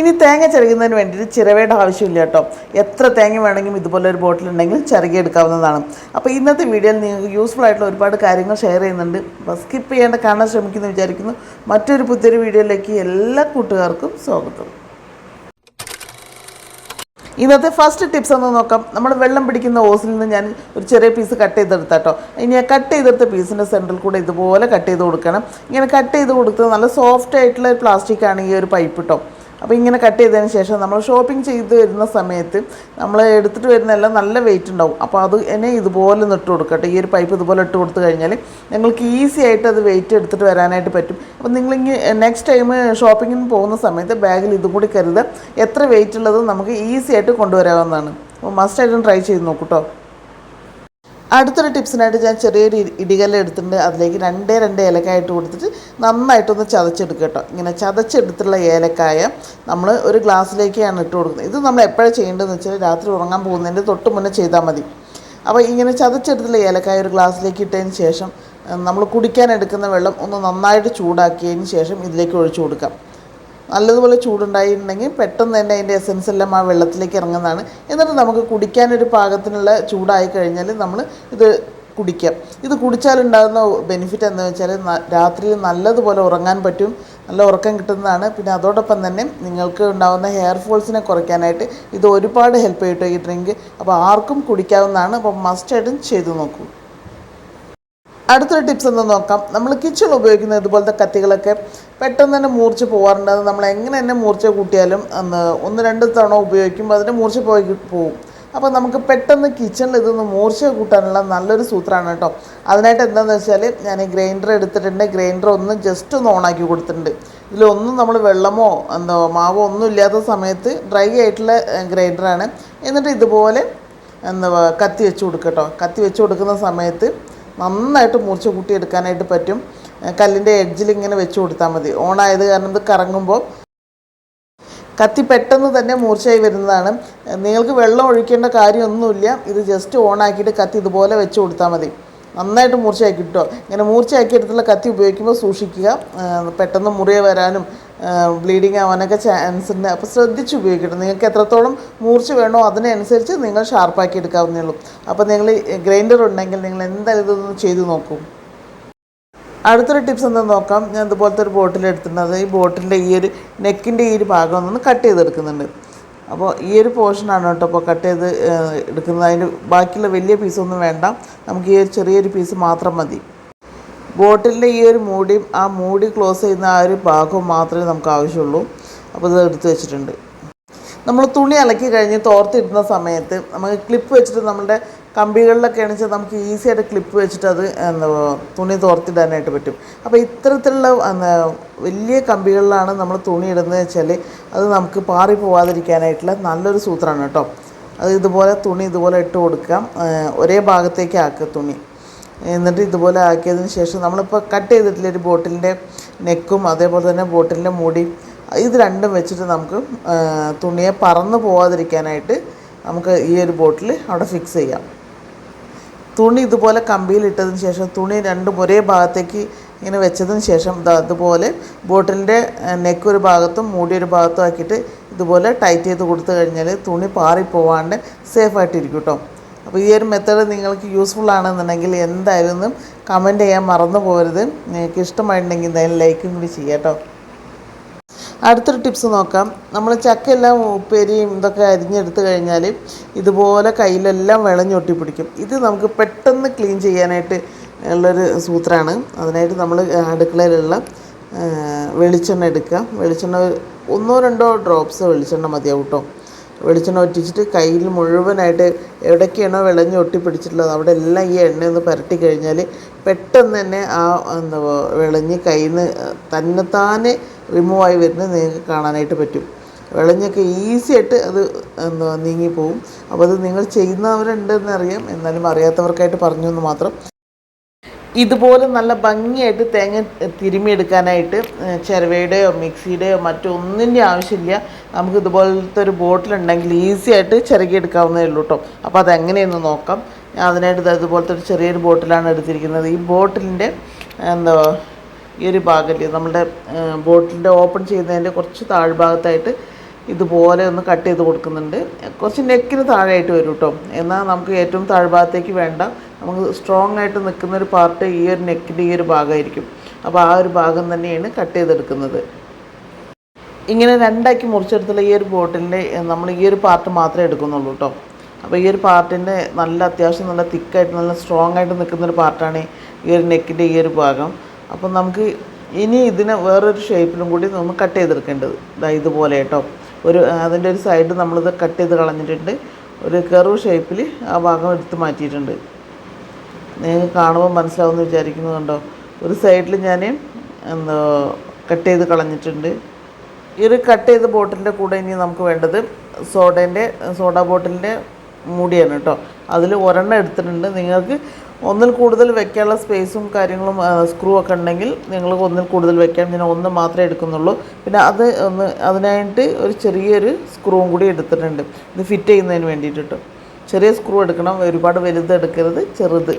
ഇനി തേങ്ങ ചിരകുന്നതിന് വേണ്ടിയിട്ട് ചിരവയുടെ ആവശ്യമില്ല കേട്ടോ. എത്ര തേങ്ങ വേണമെങ്കിലും ഇതുപോലെ ഒരു ബോട്ടിൽ ഉണ്ടെങ്കിൽ ചിരകി എടുക്കാവുന്നതാണ്. അപ്പോൾ ഇന്നത്തെ വീഡിയോയിൽ നിങ്ങൾക്ക് യൂസ്ഫുൾ ആയിട്ടുള്ള ഒരുപാട് കാര്യങ്ങൾ ഷെയർ ചെയ്യുന്നുണ്ട്. സ്കിപ്പ് ചെയ്യേണ്ട കാണാൻ ശ്രമിക്കുന്നു വിചാരിക്കുന്നു. മറ്റൊരു പുതിയൊരു വീഡിയോയിലേക്ക് എല്ലാ കൂട്ടുകാർക്കും സ്വാഗതം. ഇന്നത്തെ ഫസ്റ്റ് ടിപ്സ് ഒന്ന് നോക്കാം. നമ്മൾ വെള്ളം പിടിക്കുന്ന ഓസിൽ നിന്ന് ഞാൻ ഒരു ചെറിയ പീസ് കട്ട് ചെയ്തെടുത്താട്ടോ ഇനി ആ കട്ട് ചെയ്തെടുത്ത പീസിന്റെ സെന്ററിൽ കൂടെ ഇതുപോലെ കട്ട് ചെയ്ത് കൊടുക്കണം. ഇങ്ങനെ കട്ട് ചെയ്ത് കൊടുത്തത് നല്ല സോഫ്റ്റ് ആയിട്ടുള്ള പ്ലാസ്റ്റിക് ആണ് ഈ ഒരു പൈപ്പ് കേട്ടോ അപ്പോൾ ഇങ്ങനെ കട്ട് ചെയ്തതിന് ശേഷം നമ്മൾ ഷോപ്പിംഗ് ചെയ്ത് വരുന്ന സമയത്ത് നമ്മൾ എടുത്തിട്ട് വരുന്നതെല്ലാം നല്ല വെയിറ്റ് ഉണ്ടാവും. അപ്പോൾ അത് എന്നെ ഇതുപോലെ ഇട്ട് കൊടുക്കട്ടെ. ഈ ഒരു പൈപ്പ് ഇതുപോലെ ഇട്ട് കൊടുത്തു കഴിഞ്ഞാൽ നിങ്ങൾക്ക് ഈസി ആയിട്ട് അത് വെയിറ്റ് എടുത്തിട്ട് വരാനായിട്ട് പറ്റും. അപ്പോൾ നിങ്ങൾ നെക്സ്റ്റ് ടൈം ഷോപ്പിങ്ങിന് പോകുന്ന സമയത്ത് ബാഗിൽ ഇതും കൂടി കരുതുക എത്ര വെയിറ്റ് ഉള്ളത് നമുക്ക് ഈസി ആയിട്ട് കൊണ്ടുവരാവുന്നതാണ്. അപ്പോൾ മസ്റ്റായിട്ടും ട്രൈ ചെയ്ത് നോക്കൂട്ടോ അടുത്തൊരു ടിപ്സിനായിട്ട് ഞാൻ ചെറിയൊരു ഇടികല്ല് എടുത്തിട്ടുണ്ട്. അതിലേക്ക് രണ്ടേ രണ്ട് ഏലക്കായ ഇട്ട് കൊടുത്തിട്ട് നന്നായിട്ടൊന്ന് ചതച്ചെടുക്കുക കേട്ടോ. ഇങ്ങനെ ചതച്ചെടുത്തുള്ള ഏലക്കായ നമ്മൾ ഒരു ഗ്ലാസ്സിലേക്കാണ് ഇട്ട് കൊടുക്കുന്നത്. ഇത് നമ്മൾ എപ്പോഴാണ് ചെയ്യേണ്ടതെന്ന് വെച്ചാൽ രാത്രി ഉറങ്ങാൻ പോകുന്നതിന്റെ തൊട്ട് മുന്നേ ചെയ്താൽ മതി. അപ്പോൾ ഇങ്ങനെ ചതച്ചെടുത്തുള്ള ഏലക്കായ ഒരു ഗ്ലാസ്സിലേക്ക് ഇട്ടതിന് ശേഷം നമ്മൾ കുടിക്കാൻ എടുക്കുന്ന വെള്ളം ഒന്ന് നന്നായിട്ട് ചൂടാക്കിയതിന് ശേഷം ഇതിലേക്ക് ഒഴിച്ചു കൊടുക്കാം. നല്ലതുപോലെ ചൂടുണ്ടായിട്ടുണ്ടെങ്കിൽ പെട്ടെന്ന് തന്നെ അതിന്റെ എസൻസ് എല്ലാം ആ വെള്ളത്തിലേക്ക് ഇറങ്ങുന്നതാണ്. എന്നിട്ട് നമുക്ക് കുടിക്കാനൊരു പാകത്തിനുള്ള ചൂടായി കഴിഞ്ഞാൽ നമ്മൾ ഇത് കുടിക്കാം. ഇത് കുടിച്ചാലുണ്ടാകുന്ന ബെനിഫിറ്റ് എന്ന് വെച്ചാൽ രാത്രി നല്ലതുപോലെ ഉറങ്ങാൻ പറ്റും. നല്ല ഉറക്കം കിട്ടുന്നതാണ്. പിന്നെ അതോടൊപ്പം തന്നെ നിങ്ങൾക്ക് ഉണ്ടാകുന്ന ഹെയർ ഫോൾസിനെ കുറയ്ക്കാനായിട്ട് ഇത് ഒരുപാട് ഹെൽപ്പ് ചെയ്യട്ടെ ഈ ഡ്രിങ്ക് അപ്പോൾ ആർക്കും കുടിക്കാവുന്നതാണ്. അപ്പോൾ മസ്റ്റായിട്ടും ചെയ്തു നോക്കൂ. അടുത്തൊരു ടിപ്സ് ഒന്ന് നോക്കാം. നമ്മൾ കിച്ചണിൽ ഉപയോഗിക്കുന്ന ഇതുപോലത്തെ കത്തികളൊക്കെ പെട്ടെന്ന് തന്നെ മൂർച്ച പോകാറുണ്ട് അത് നമ്മൾ എങ്ങനെ തന്നെ മൂർച്ച കൂട്ടിയാലും ഒന്ന് ഒന്ന് രണ്ട് തവണ ഉപയോഗിക്കുമ്പോൾ അതിന്റെ മൂർച്ച പോയി പോകും അപ്പോൾ നമുക്ക് പെട്ടെന്ന് കിച്ചണിൽ ഇതൊന്ന് മൂർച്ച കൂട്ടാനുള്ള നല്ലൊരു സൂത്രമാണ് കേട്ടോ. അതിനായിട്ട് എന്താണെന്ന് വെച്ചാൽ ഞാൻ ഈ ഗ്രൈൻഡർ എടുത്തിട്ടുണ്ട്. ഗ്രൈൻഡർ ഒന്ന് ജസ്റ്റ് ഒന്ന് ഓണാക്കി കൊടുത്തിട്ടുണ്ട്. ഇതിലൊന്നും നമ്മൾ വെള്ളമോ എന്തോ മാവോ ഒന്നും ഇല്ലാത്ത സമയത്ത് ഡ്രൈ ആയിട്ടുള്ള ഗ്രൈൻഡറാണ് എന്നിട്ട് ഇതുപോലെ എന്താ കത്തി വെച്ച് കൊടുക്കുക കേട്ടോ. കത്തി വെച്ച് കൊടുക്കുന്ന സമയത്ത് നന്നായിട്ട് മൂർച്ച കൂട്ടിയെടുക്കാനായിട്ട് പറ്റും. കല്ലിന്റെ എഡ്ജിൽ ഇങ്ങനെ വെച്ച് കൊടുത്താൽ മതി. ഓണായത് കാരണം ഇത് കറങ്ങുമ്പോൾ കത്തി പെട്ടെന്ന് തന്നെ മൂർച്ചയായി വരുന്നതാണ്. നിങ്ങൾക്ക് വെള്ളം ഒഴിക്കേണ്ട കാര്യമൊന്നുമില്ല. ഇത് ജസ്റ്റ് ഓണാക്കിയിട്ട് കത്തി ഇതുപോലെ വെച്ച് കൊടുത്താൽ മതി. നന്നായിട്ട് മൂർച്ചയാക്കി കിട്ടുമോ ഇങ്ങനെ മൂർച്ചയാക്കി എടുത്തുള്ള കത്തി ഉപയോഗിക്കുമ്പോൾ സൂക്ഷിക്കുക. പെട്ടെന്ന് മുറിയ വരാനും ബ്ലീഡിങ് ആവാനൊക്കെ ചാൻസ് ഉണ്ട്. അപ്പോൾ ശ്രദ്ധിച്ച് ഉപയോഗിക്കണം നിങ്ങൾക്ക് എത്രത്തോളം മൂർച്ച വേണോ അതിനനുസരിച്ച് നിങ്ങൾ ഷാർപ്പാക്കി എടുക്കാവുന്നേ ഉള്ളൂ. അപ്പോൾ നിങ്ങൾ ഗ്രൈൻഡർ ഉണ്ടെങ്കിൽ നിങ്ങൾ എന്തായാലും ഇതൊന്ന് ചെയ്ത് നോക്കൂ. അടുത്തൊരു ടിപ്സ് എന്താ നോക്കാം. ഞാൻ ഇതുപോലത്തെ ഒരു ബോട്ടിൽ എടുത്തിട്ടുണ്ട്. ഈ ബോട്ടിന്റെ ഈ ഒരു നെക്കിന്റെ ഈ ഒരു ഭാഗം ഒന്ന് കട്ട് ചെയ്തെടുക്കുന്നുണ്ട്. അപ്പോൾ ഈ ഒരു പോർഷനാണ് കേട്ടോ അപ്പോൾ കട്ട് ചെയ്ത് എടുക്കുന്നത്. അതിന്റെ ബാക്കിയുള്ള വലിയ പീസൊന്നും വേണ്ട. നമുക്ക് ഈ ഒരു ചെറിയൊരു പീസ് മാത്രം മതി. ബോട്ടിലിന്റെ ഈ ഒരു മൂടിയും ആ മൂടി ക്ലോസ് ചെയ്യുന്ന ആ ഒരു ഭാഗവും മാത്രമേ നമുക്ക് ആവശ്യമുള്ളൂ. അപ്പോൾ ഇത് എടുത്ത് വെച്ചിട്ടുണ്ട്. നമ്മൾ തുണി അലക്കി കഴിഞ്ഞ് തോർത്തിടുന്ന സമയത്ത് നമുക്ക് ക്ലിപ്പ് വെച്ചിട്ട് നമ്മുടെ കമ്പികളിലൊക്കെ ആണെന്ന് വെച്ചാൽ നമുക്ക് ഈസി ആയിട്ട് ക്ലിപ്പ് വെച്ചിട്ട് അത് എന്താ തുണി തോർത്തിടാനായിട്ട് പറ്റും. അപ്പോൾ ഇത്തരത്തിലുള്ള എന്താ വലിയ കമ്പികളിലാണ് നമ്മൾ തുണി ഇടുന്നത് വെച്ചാൽ അത് നമുക്ക് പാറി പോവാതിരിക്കാനായിട്ടുള്ള നല്ലൊരു സൂത്രമാണ് കേട്ടോ. അത് ഇതുപോലെ തുണി ഇതുപോലെ ഇട്ട് കൊടുക്കാം ഒരേ ഭാഗത്തേക്ക് ആക്കുക തുണി. എന്നിട്ട് ഇതുപോലെ ആക്കിയതിന് ശേഷം നമ്മളിപ്പോൾ കട്ട് ചെയ്തിട്ടില്ല ഒരു ബോട്ടിലിന്റെ നെക്കും അതേപോലെ തന്നെ ബോട്ടിലിന്റെ മൂടി ഇത് രണ്ടും വെച്ചിട്ട് നമുക്ക് തുണിയെ പറന്ന് പോവാതിരിക്കാനായിട്ട് നമുക്ക് ഈ ഒരു ബോട്ടിൽ അവിടെ ഫിക്സ് ചെയ്യാം. തുണി ഇതുപോലെ കമ്പിയിൽ ഇട്ടതിന് ശേഷം തുണി രണ്ടും ഒരേ ഭാഗത്തേക്ക് ഇങ്ങനെ വെച്ചതിന് ശേഷം അതുപോലെ ബോട്ടിലിന്റെ നെക്ക് ഒരു ഭാഗത്തും മൂടി ഒരു ഭാഗത്തും ആക്കിയിട്ട് ഇതുപോലെ ടൈറ്റ് ചെയ്ത് കൊടുത്തു കഴിഞ്ഞാൽ തുണി പാറിപ്പോവാണ്ട് സേഫായിട്ടിരിക്കും കേട്ടോ. അപ്പോൾ ഈ ഒരു മെത്തേഡ് നിങ്ങൾക്ക് യൂസ്ഫുൾ ആണെന്നുണ്ടെങ്കിൽ എന്തായാലും കമന്റ് ചെയ്യാൻ മറന്നു പോകരുത്. നിങ്ങൾക്ക് ഇഷ്ടമായിട്ടുണ്ടെങ്കിൽ എന്തായാലും ലൈക്കും കൂടി ചെയ്യാം കേട്ടോ. അടുത്തൊരു ടിപ്സ് നോക്കാം. നമ്മൾ ചക്കയെല്ലാം ഉപ്പേരിയും ഇതൊക്കെ അരിഞ്ഞെടുത്ത് കഴിഞ്ഞാൽ ഇതുപോലെ കയ്യിലെല്ലാം വിളഞ്ഞൊട്ടി പിടിക്കും ഇത് നമുക്ക് പെട്ടെന്ന് ക്ലീൻ ചെയ്യാനായിട്ട് ഉള്ളൊരു സൂത്രമാണ് അതിനായിട്ട് നമ്മൾ അടുക്കളയിലുള്ള വെളിച്ചെണ്ണ എടുക്കുക. വെളിച്ചെണ്ണ ഒന്നോ രണ്ടോ ഡ്രോപ്സ് വെളിച്ചെണ്ണ മതിയാവും കേട്ടോ വെളിച്ചെണ്ണ ഒറ്റിച്ചിട്ട് കയ്യിൽ മുഴുവനായിട്ട് എവിടേക്കാണോ വിളഞ്ഞ് ഒട്ടിപ്പിടിച്ചിട്ടുള്ളത് അവിടെ എല്ലാം ഈ എണ്ണ ഒന്ന് പുരട്ടി കഴിഞ്ഞാൽ പെട്ടെന്ന് തന്നെ ആ എന്താ വിളഞ്ഞ് കയ്യിൽ നിന്ന് തന്നെത്താനെ റിമൂവ് ആയി വരുന്നത് നിങ്ങൾക്ക് കാണാനായിട്ട് പറ്റും. വിളഞ്ഞൊക്കെ ഈസി ആയിട്ട് അത് എന്താ നീങ്ങിപ്പോവും. അപ്പോൾ അത് നിങ്ങൾ ചെയ്യുന്നവരുണ്ടെന്ന് അറിയാം എന്നാലും അറിയാത്തവർക്കായിട്ട് പറഞ്ഞു എന്ന് മാത്രം. ഇതുപോലെ നല്ല ഭംഗിയായിട്ട് തേങ്ങ തിരുമിയെടുക്കാനായിട്ട് ചിരവയുടെയോ മിക്സിയുടെയോ മറ്റൊന്നിന്റെ ആവശ്യമില്ല. നമുക്ക് ഇതുപോലത്തെ ഒരു ബോട്ടിലുണ്ടെങ്കിൽ ഈസി ആയിട്ട് ചിരകിയെടുക്കാവുന്നേ ഉള്ളൂ കേട്ടോ അപ്പോൾ അതെങ്ങനെയെന്ന് നോക്കാം. അതിനായിട്ട് ഇതുപോലത്തെ ഒരു ചെറിയൊരു ബോട്ടിലാണ് എടുത്തിരിക്കുന്നത്. ഈ ബോട്ടിലിന്റെ എന്താ ഈ ഒരു ഭാഗത്തിൽ നമ്മുടെ ബോട്ടിലിന്റെ ഓപ്പൺ ചെയ്യുന്നതിന്റെ കുറച്ച് താഴ്ഭാഗത്തായിട്ട് ഇതുപോലെ ഒന്ന് കട്ട് ചെയ്ത് കൊടുക്കുന്നുണ്ട്. കുറച്ച് നെക്കിന് താഴെയായിട്ട് വരും കേട്ടോ എന്നാൽ നമുക്ക് ഏറ്റവും താഴ്ഭാഗത്തേക്ക് വേണ്ട. നമുക്ക് സ്ട്രോങ് ആയിട്ട് നിൽക്കുന്ന ഒരു പാർട്ട് ഈ ഒരു നെക്കിന്റെ ഈ ഒരു ഭാഗമായിരിക്കും. അപ്പോൾ ആ ഒരു ഭാഗം തന്നെയാണ് കട്ട് ചെയ്തെടുക്കുന്നത്. ഇങ്ങനെ രണ്ടാക്കി മുറിച്ചെടുത്തുള്ള ഈ ഒരു ബോട്ടിലിന്റെ നമ്മൾ ഈ ഒരു പാർട്ട് മാത്രമേ എടുക്കുന്നുള്ളൂ കേട്ടോ അപ്പോൾ ഈ ഒരു പാർട്ടിന്റെ നല്ല അത്യാവശ്യം നല്ല തിക്കായിട്ട് നല്ല സ്ട്രോങ് ആയിട്ട് നിൽക്കുന്ന ഒരു പാർട്ടാണ് ഈ ഒരു നെക്കിന്റെ ഈ ഒരു ഭാഗം. അപ്പം നമുക്ക് ഇനി ഇതിനെ വേറൊരു ഷേപ്പിലും കൂടി നമ്മൾ കട്ട് ചെയ്തെടുക്കേണ്ടത്. ഇതാ ഇതുപോലെ കേട്ടോ. ഒരു അതിന്റെ ഒരു സൈഡ് നമ്മളിത് കട്ട് ചെയ്ത് കളഞ്ഞിട്ടുണ്ട്. ഒരു കർവ് ഷേപ്പിൽ ആ ഭാഗം എടുത്ത് മാറ്റിയിട്ടുണ്ട്. നിങ്ങൾക്ക് കാണുമ്പോൾ മനസ്സിലാവുമെന്ന് വിചാരിക്കുന്നു കണ്ടോ? ഒരു സൈഡിൽ ഞാൻ എന്തോ കട്ട് ചെയ്ത് കളഞ്ഞിട്ടുണ്ട്. ഈ ഒരു കട്ട് ചെയ്ത ബോട്ടിലിന്റെ കൂടെ ഇനി നമുക്ക് വേണ്ടത് സോഡേന്റെ സോഡ ബോട്ടിലിന്റെ മൂടിയാണ് കേട്ടോ. അതിൽ ഒരെണ്ണം എടുത്തിട്ടുണ്ട്. നിങ്ങൾക്ക് ഒന്നിൽ കൂടുതൽ വെക്കാനുള്ള സ്പേസും കാര്യങ്ങളും സ്ക്രൂ ഒക്കെ ഉണ്ടെങ്കിൽ നിങ്ങൾ ഒന്നിൽ കൂടുതൽ വെക്കാം. ഞാൻ ഒന്ന് മാത്രമേ എടുക്കുന്നുള്ളൂ. പിന്നെ അത് ഒന്ന് അതിനായിട്ട് ഒരു ചെറിയൊരു സ്ക്രൂവും കൂടി എടുത്തിട്ടുണ്ട്. ഇത് ഫിറ്റ് ചെയ്യുന്നതിന് വേണ്ടിയിട്ട് ചെറിയ സ്ക്രൂ എടുക്കണം. ഒരുപാട് വലുത് എടുക്കരുത് ചെറുത്.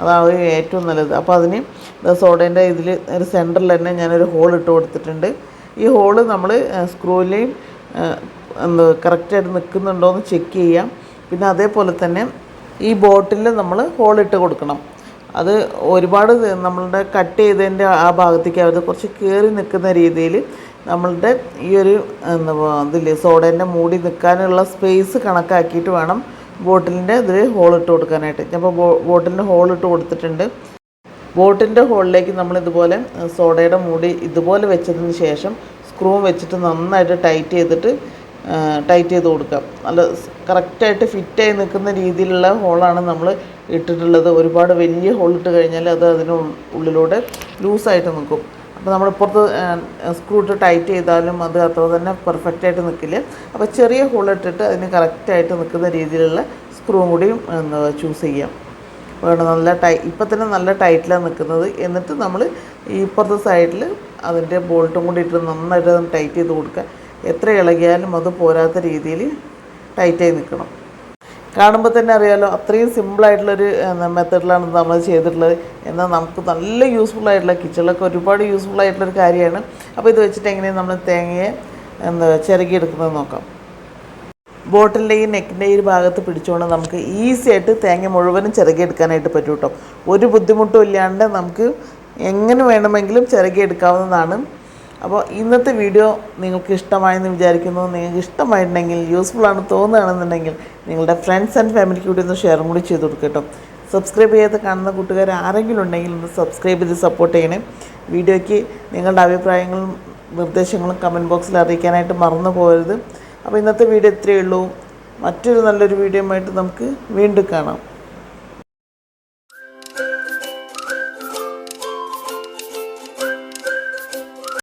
അതാണ് ഏറ്റവും നല്ലത്. അപ്പോൾ അതിന് സോഡേന്റെ ഇതിൽ ഒരു സെന്ററിൽ തന്നെ ഞാനൊരു ഹോൾ ഇട്ട് കൊടുത്തിട്ടുണ്ട്. ഈ ഹോൾ നമ്മൾ സ്ക്രൂവിലെയും എന്താ കറക്റ്റായിട്ട് നിൽക്കുന്നുണ്ടോ എന്ന് ചെക്ക് ചെയ്യാം. പിന്നെ അതേപോലെ തന്നെ ഈ ബോട്ടിൽ നമ്മൾ ഹോളിട്ട് കൊടുക്കണം. അത് ഒരുപാട് നമ്മളുടെ കട്ട് ചെയ്തതിന്റെ ആ ഭാഗത്തേക്ക് അവർ കുറച്ച് കയറി നിൽക്കുന്ന രീതിയിൽ നമ്മളുടെ ഈ ഒരു എന്താ ഇതില്ലേ സോഡേന്റെ മൂടി നിൽക്കാനുള്ള സ്പേസ് കണക്കാക്കിയിട്ട് വേണം ബോട്ടിലിന്റെ ഇതിൽ ഹോളിട്ട് കൊടുക്കാനായിട്ട്. ഞാൻ ഇപ്പോൾ ബോട്ടിലിന്റെ ഹോൾ ഇട്ട് കൊടുത്തിട്ടുണ്ട്. ബോട്ടിന്റെ ഹോളിലേക്ക് നമ്മൾ ഇതുപോലെ സോഡയുടെ മൂടി ഇതുപോലെ വെച്ചതിന് ശേഷം സ്ക്രൂ വെച്ചിട്ട് നന്നായിട്ട് ടൈറ്റ് ചെയ്തിട്ട് ടൈറ്റ് ചെയ്ത് കൊടുക്കാം. നല്ല കറക്റ്റായിട്ട് ഫിറ്റായി നിൽക്കുന്ന രീതിയിലുള്ള ഹോളാണ് നമ്മൾ ഇട്ടിട്ടുള്ളത്. ഒരുപാട് വലിയ ഹോൾ ഇട്ട് കഴിഞ്ഞാൽ അത് അതിന് ഉള്ളിലൂടെ ലൂസായിട്ട് നിൽക്കും. അപ്പോൾ നമ്മൾ പുറത്ത് സ്ക്രൂ ഇട്ട് ടൈറ്റ് ചെയ്താലും അത് അത്ര തന്നെ പെർഫെക്റ്റായിട്ട് നിൽക്കില്ല. അപ്പോൾ ചെറിയ ഹോൾ ഇട്ടിട്ട് അതിന് കറക്റ്റായിട്ട് നിൽക്കുന്ന രീതിയിലുള്ള സ്ക്രൂവും കൂടിയും ചൂസ് ചെയ്യാം. വേണം നല്ല ടൈ ഇപ്പം തന്നെ നല്ല ടൈറ്റിലാണ് നിൽക്കുന്നത്. എന്നിട്ട് നമ്മൾ ഇപ്പുറത്തെ സൈഡിൽ അതിന്റെ ബോൾട്ടും കൂടി ഇട്ട് നന്നായിട്ട് ടൈറ്റ് ചെയ്ത് കൊടുക്കുക. എത്ര ഇളകിയാലും അത് പോരാത്ത രീതിയിൽ ടൈറ്റായി നിൽക്കണം. കാണുമ്പോൾ തന്നെ അറിയാലോ അത്രയും സിമ്പിളായിട്ടുള്ളൊരു മെത്തേഡിലാണ് നമ്മൾ ചെയ്തിട്ടുള്ളത്. എന്നാൽ നമുക്ക് നല്ല യൂസ്ഫുൾ ആയിട്ടുള്ള കിച്ചണിലൊക്കെ ഒരുപാട് യൂസ്ഫുൾ ആയിട്ടുള്ളൊരു കാര്യമാണ്. അപ്പോൾ ഇത് വെച്ചിട്ട് എങ്ങനെയാണ് നമ്മൾ തേങ്ങയെ എന്താ ചിരകിയെടുക്കുന്നത് നോക്കാം. ബോട്ടിലിന്റെ ഈ നെക്കിന്റെ ഈ ഭാഗത്ത് പിടിച്ചുകൊണ്ട് നമുക്ക് ഈസി ആയിട്ട് തേങ്ങ മുഴുവനും ചിരകിയെടുക്കാനായിട്ട് പറ്റും കേട്ടോ ഒരു ബുദ്ധിമുട്ടും ഇല്ലാണ്ട് നമുക്ക് എങ്ങനെ വേണമെങ്കിലും ചിരകിയെടുക്കാവുന്നതാണ് അപ്പോൾ ഇന്നത്തെ വീഡിയോ നിങ്ങൾക്ക് ഇഷ്ടമായെന്ന് വിചാരിക്കുന്നു. നിങ്ങൾക്ക് ഇഷ്ടമായിട്ടുണ്ടെങ്കിൽ യൂസ്ഫുൾ ആണ് തോന്നുകയാണെന്നുണ്ടെങ്കിൽ നിങ്ങളുടെ ഫ്രണ്ട്സ് ആൻഡ് ഫാമിലിക്ക് കൂടി ഒന്ന് ഷെയറും കൂടി ചെയ്ത് കൊടുക്കുക കേട്ടോ സബ്സ്ക്രൈബ് ചെയ്യാതെ കാണുന്ന കൂട്ടുകാർ ആരെങ്കിലും ഉണ്ടെങ്കിൽ ഒന്ന് സബ്സ്ക്രൈബ് ചെയ്ത് സപ്പോർട്ട് ചെയ്യണേ. വീഡിയോയ്ക്ക് നിങ്ങളുടെ അഭിപ്രായങ്ങളും നിർദ്ദേശങ്ങളും കമന്റ് ബോക്സിൽ അറിയിക്കാനായിട്ട് മറന്നു പോകരുത്. അപ്പോൾ ഇന്നത്തെ വീഡിയോ ഇത്രയേ ഉള്ളൂ. മറ്റൊരു നല്ലൊരു വീഡിയോ ആയിട്ട് നമുക്ക് വീണ്ടും കാണാം.